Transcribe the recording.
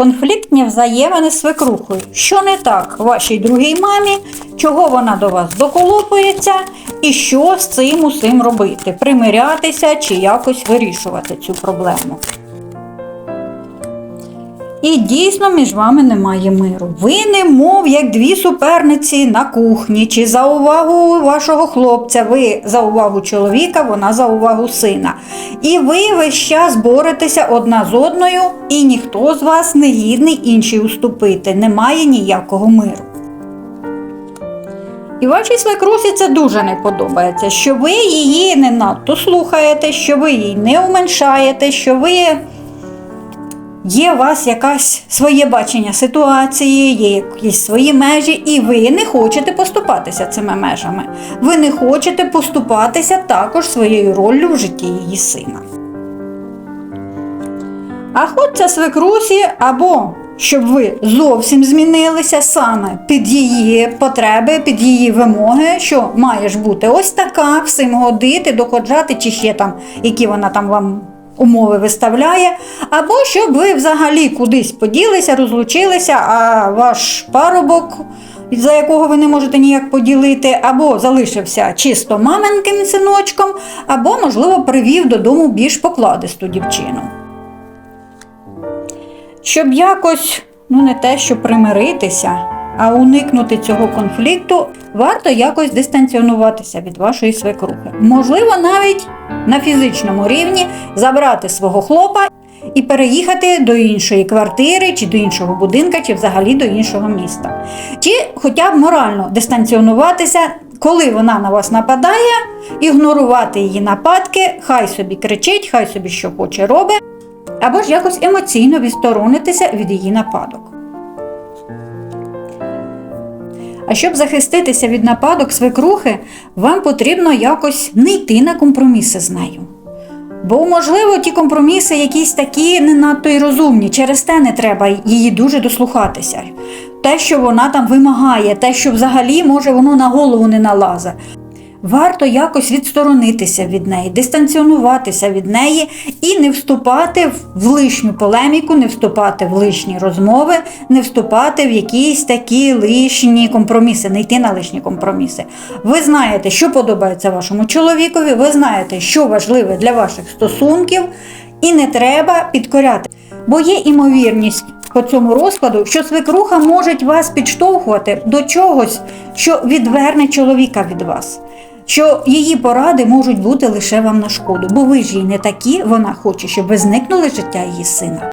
Конфліктні взаємини з свекрухою. Що не так вашій другій мамі, чого вона до вас доколупується, і що з цим усім робити? Примирятися чи якось вирішувати цю проблему. І дійсно між вами немає миру. Ви не мов як дві суперниці на кухні, чи за увагу вашого хлопця, ви за увагу чоловіка, вона за увагу сина. І ви весь час боретеся одна з одною, і ніхто з вас не гідний іншій уступити. Немає ніякого миру. І вашій свекрусі це дуже не подобається, що ви її не надто слухаєте, що ви її не уменшаєте, що ви є у вас якась своє бачення ситуації, є якісь свої межі, і ви не хочете поступатися цими межами. Ви не хочете поступатися також своєю роллю в житті її сина. А хочеться свекрусі або щоб ви зовсім змінилися саме під її потреби, під її вимоги, що маєш бути ось така, всім годити, доходжати, чи ще там, які вона там вам умови виставляє, або щоб ви взагалі кудись поділися, розлучилися, а ваш парубок, за якого ви не можете ніяк поділити, або залишився чисто маменьким синочком, або, можливо, привів додому більш покладисту дівчину. Щоб якось, ну не те, що примиритися, а уникнути цього конфлікту, варто якось дистанціонуватися від вашої свекрухи. Можливо, навіть на фізичному рівні забрати свого хлопа і переїхати до іншої квартири, чи до іншого будинка, чи взагалі до іншого міста. Чи хоча б морально дистанціонуватися, коли вона на вас нападає, ігнорувати її нападки, хай собі кричить, хай собі що хоче робить, або ж якось емоційно відсторонитися від її нападок. А щоб захиститися від нападок свекрухи, вам потрібно якось не йти на компроміси з нею. Бо, можливо, ті компроміси якісь такі не надто й розумні, через те не треба її дуже дослухатися. Те, що вона там вимагає, те, що взагалі може воно на голову не налазить. Варто якось відсторонитися від неї, дистанціонуватися від неї і не вступати в лишню полеміку, не вступати в лишні розмови, не вступати в якісь такі лишні компроміси, не йти на лишні компроміси. Ви знаєте, що подобається вашому чоловікові, ви знаєте, що важливе для ваших стосунків, і не треба підкоряти. Бо є імовірність по цьому розкладу, що свекруха може вас підштовхувати до чогось, що відверне чоловіка від вас. Що її поради можуть бути лише вам на шкоду, бо ви ж їй не такі, вона хоче, щоб ви зникнули життя її сина.